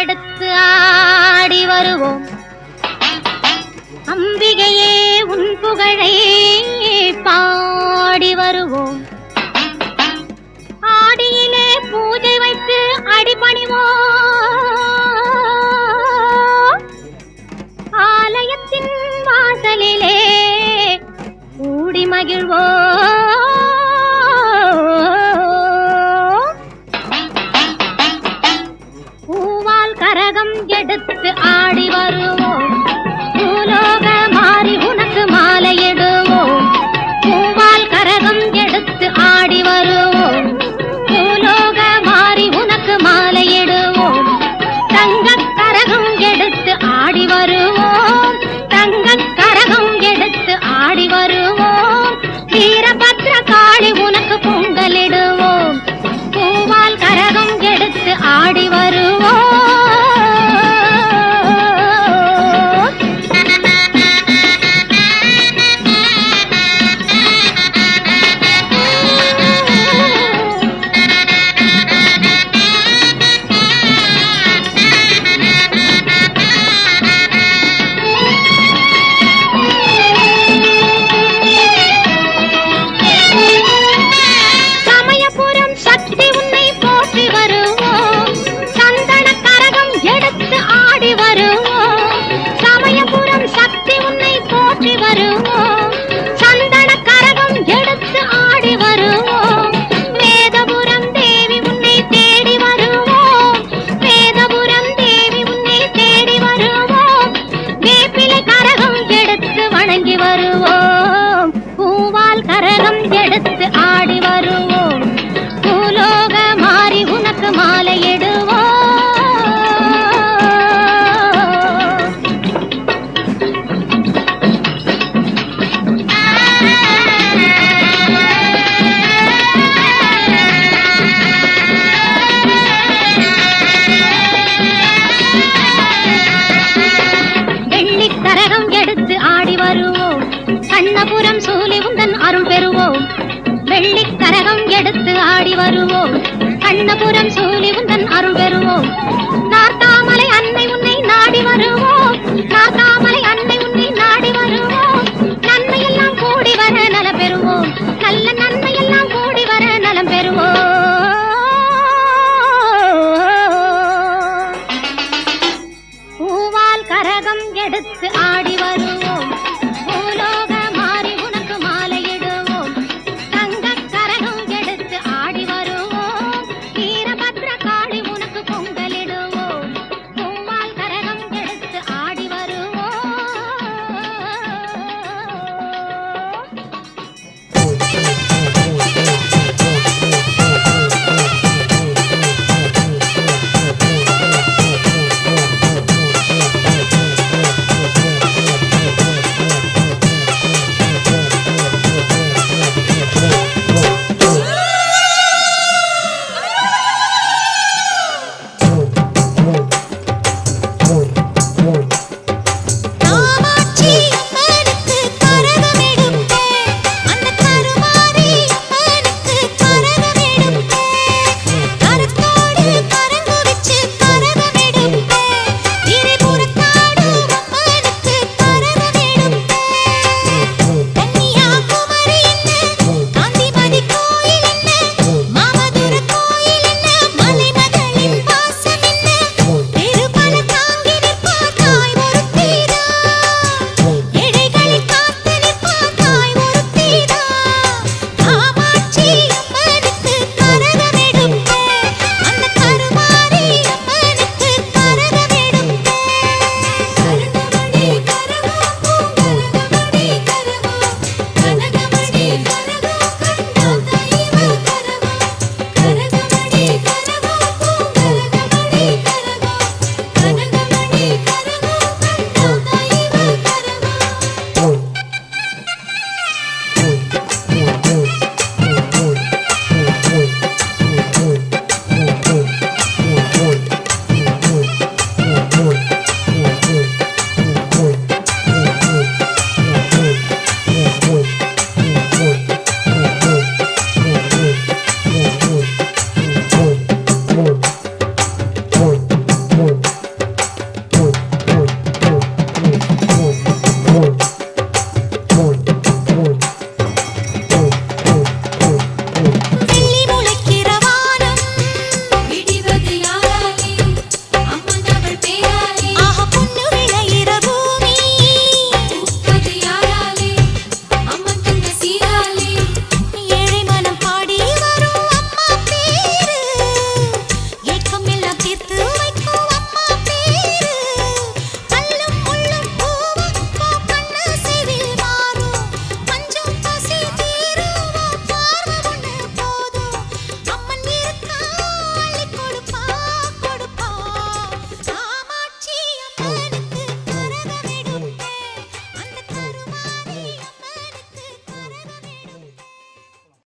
எடுத்து ஆடி வருவோம். அம்பிகையே உன் புகழை பாடி வருவோம். ஆடியிலே பூஜை வைத்து அடிபணிவோம். ஆலயத்தின் வாசலிலே கூடி மகிழ்வோம். எடுத்து ஆடி வருவோம். வருவோம். பூவால் கரகம் எடுத்து ஆடி வருவோம். பூலோக மாறி உனக்கு மாலை எடு கண்ணபுரம் சூழி உந்தன் அருள் பெறுவோம். வெள்ளி கரகம் எடுத்து ஆடி வருவோம். கண்ணபுரம் சூழி உந்தன் அருள் பெறுவோம். நாட்டாமலை அன்னை உன்னை நாடி வருவோம்.